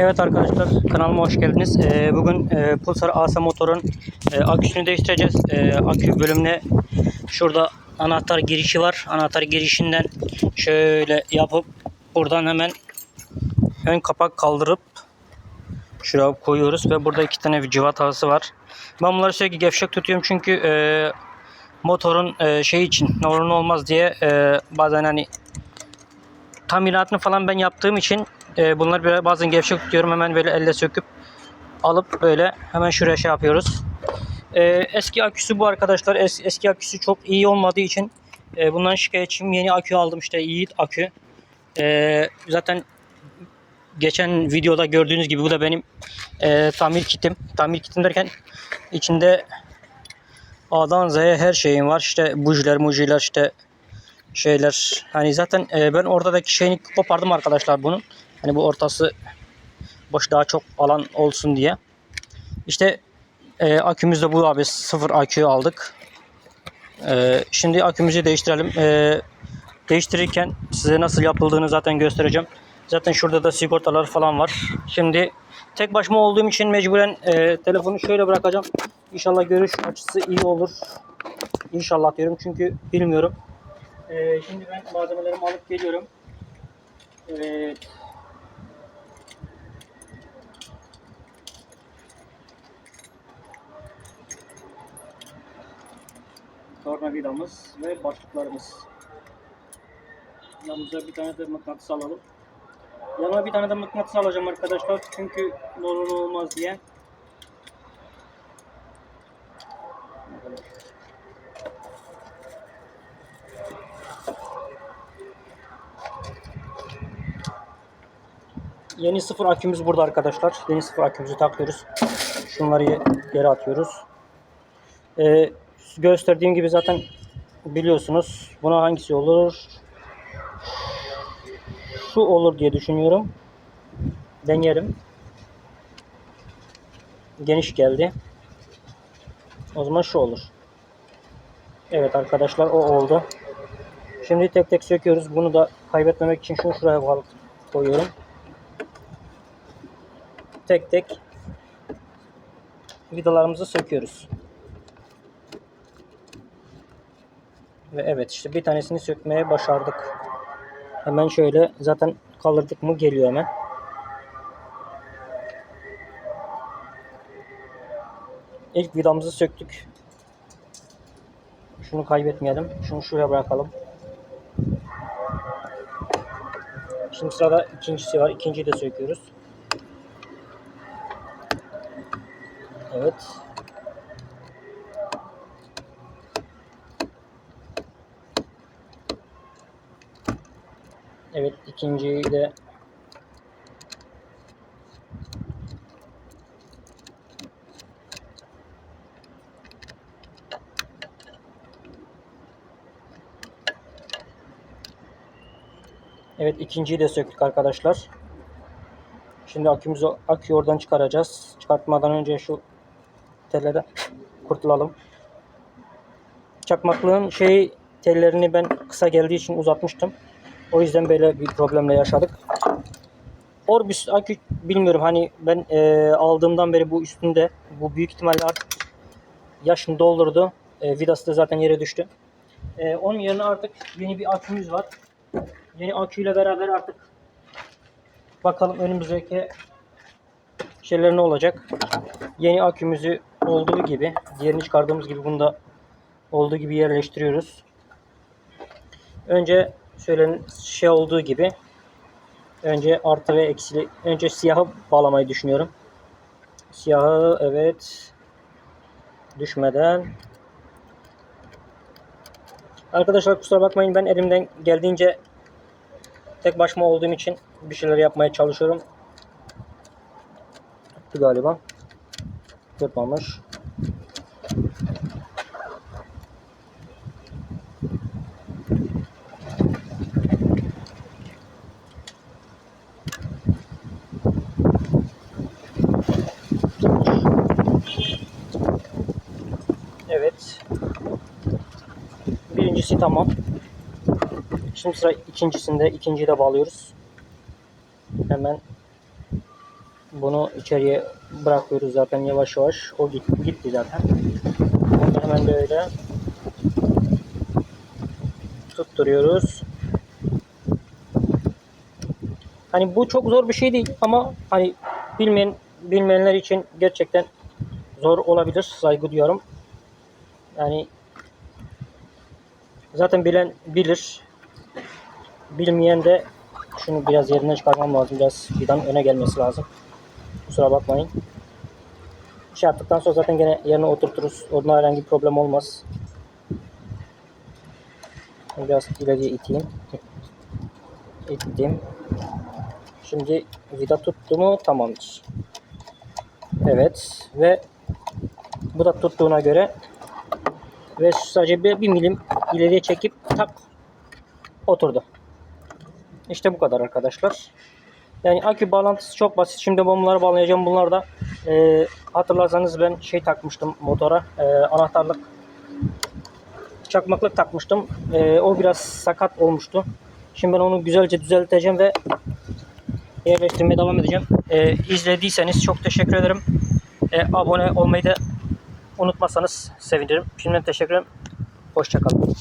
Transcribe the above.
Evet arkadaşlar kanalıma hoş geldiniz. Ee, bugün e, Pulsar ASA motorun e, aküsünü değiştireceğiz. E, akü bölümüne şurada anahtar girişi var. Anahtar girişinden şöyle yapıp buradan hemen ön kapak kaldırıp şuraya koyuyoruz ve burada iki tane civatası var. Ben bunları sürekli gevşek tutuyorum çünkü e, motorun e, şey için ne olmaz diye e, bazen hani tamiratını falan ben yaptığım için e, bunları böyle bazen gevşek tutuyorum. Hemen böyle elle söküp alıp böyle hemen şuraya şey yapıyoruz. E, eski aküsü bu arkadaşlar. Es, eski aküsü çok iyi olmadığı için e, bundan şikayetçiyim. Yeni akü aldım işte iyi akü. E, zaten geçen videoda gördüğünüz gibi bu da benim e, tamir kitim. Tamir kitim derken içinde A'dan Z'ye her şeyim var. İşte bujiler, mujiler işte şeyler. Hani zaten e, ben oradaki şeyini kopardım arkadaşlar bunun. Hani bu ortası boş daha çok alan olsun diye. İşte e, akümüz de bu abi. Sıfır akü aldık. E, şimdi akümüzü değiştirelim. E, değiştirirken size nasıl yapıldığını zaten göstereceğim. Zaten şurada da sigortalar falan var. Şimdi tek başıma olduğum için mecburen e, telefonu şöyle bırakacağım. İnşallah görüş açısı iyi olur. İnşallah diyorum çünkü bilmiyorum. Ee, şimdi ben malzemelerimi alıp geliyorum. Evet. Tornavidamız ve başlıklarımız. Yanımıza bir tane de mıknatıs alalım. Yanıma bir tane de mıknatıs alacağım arkadaşlar. Çünkü ne olur olmaz diye. Yeni sıfır akümüz burada arkadaşlar. Yeni sıfır akümüzü takıyoruz. Şunları geri atıyoruz. Ee, gösterdiğim gibi zaten biliyorsunuz. Buna hangisi olur? Şu olur diye düşünüyorum. Deneyelim. Geniş geldi. O zaman şu olur. Evet arkadaşlar o oldu. Şimdi tek tek söküyoruz. Bunu da kaybetmemek için şunu şuraya koyuyorum tek tek vidalarımızı söküyoruz. Ve evet işte bir tanesini sökmeye başardık. Hemen şöyle zaten kaldırdık mı geliyor hemen. İlk vidamızı söktük. Şunu kaybetmeyelim. Şunu şuraya bırakalım. Şimdi sırada ikincisi var. İkinciyi de söküyoruz. Evet. Evet ikinciyi de Evet ikinciyi de söktük arkadaşlar. Şimdi akümüzü aküyü oradan çıkaracağız. Çıkartmadan önce şu tellerden kurtulalım. Çakmaklığın şey tellerini ben kısa geldiği için uzatmıştım. O yüzden böyle bir problemle yaşadık. Orbis akü bilmiyorum hani ben e, aldığımdan beri bu üstünde bu büyük ihtimalle artık yaşını doldurdu. E, vidası da zaten yere düştü. E, onun yerine artık yeni bir akümüz var. Yeni aküyle beraber artık bakalım önümüzdeki şeyler ne olacak. Yeni akümüzü olduğu gibi, diğerini çıkardığımız gibi bunda olduğu gibi yerleştiriyoruz. Önce söylen şey olduğu gibi önce artı ve eksili önce siyahı bağlamayı düşünüyorum. Siyahı evet düşmeden Arkadaşlar kusura bakmayın ben elimden geldiğince tek başıma olduğum için bir şeyler yapmaya çalışıyorum. Tuttu galiba. Tutmamış. Evet. Birincisi tamam. Şimdi sıra ikincisinde. İkinciyi de bağlıyoruz. Hemen Bunu içeriye bırakıyoruz zaten yavaş yavaş. O gitti, gitti zaten. Bunu hemen böyle tutturuyoruz. Hani bu çok zor bir şey değil ama hani bilmeyen bilmeyenler için gerçekten zor olabilir. Saygı duyuyorum. Yani zaten bilen bilir. Bilmeyen de şunu biraz yerinden çıkarmam lazım. Biraz vidan öne gelmesi lazım. Kusura bakmayın. Şey yaptıktan sonra zaten gene yerine oturturuz. Orada herhangi bir problem olmaz. Biraz ileriye iteyim. İttim. Şimdi vida tuttu mu tamamdır. Evet ve bu da tuttuğuna göre ve sadece bir, bir milim ileriye çekip tak oturdu. İşte bu kadar arkadaşlar. Yani akü bağlantısı çok basit. Şimdi bunları bağlayacağım. Bunlar da e, hatırlarsanız ben şey takmıştım motora. E, anahtarlık çakmaklık takmıştım. E, o biraz sakat olmuştu. Şimdi ben onu güzelce düzelteceğim ve yerleştirmeye devam edeceğim. E, izlediyseniz çok teşekkür ederim. E, abone olmayı da unutmazsanız sevinirim. Şimdiden teşekkür ederim. Hoşçakalın.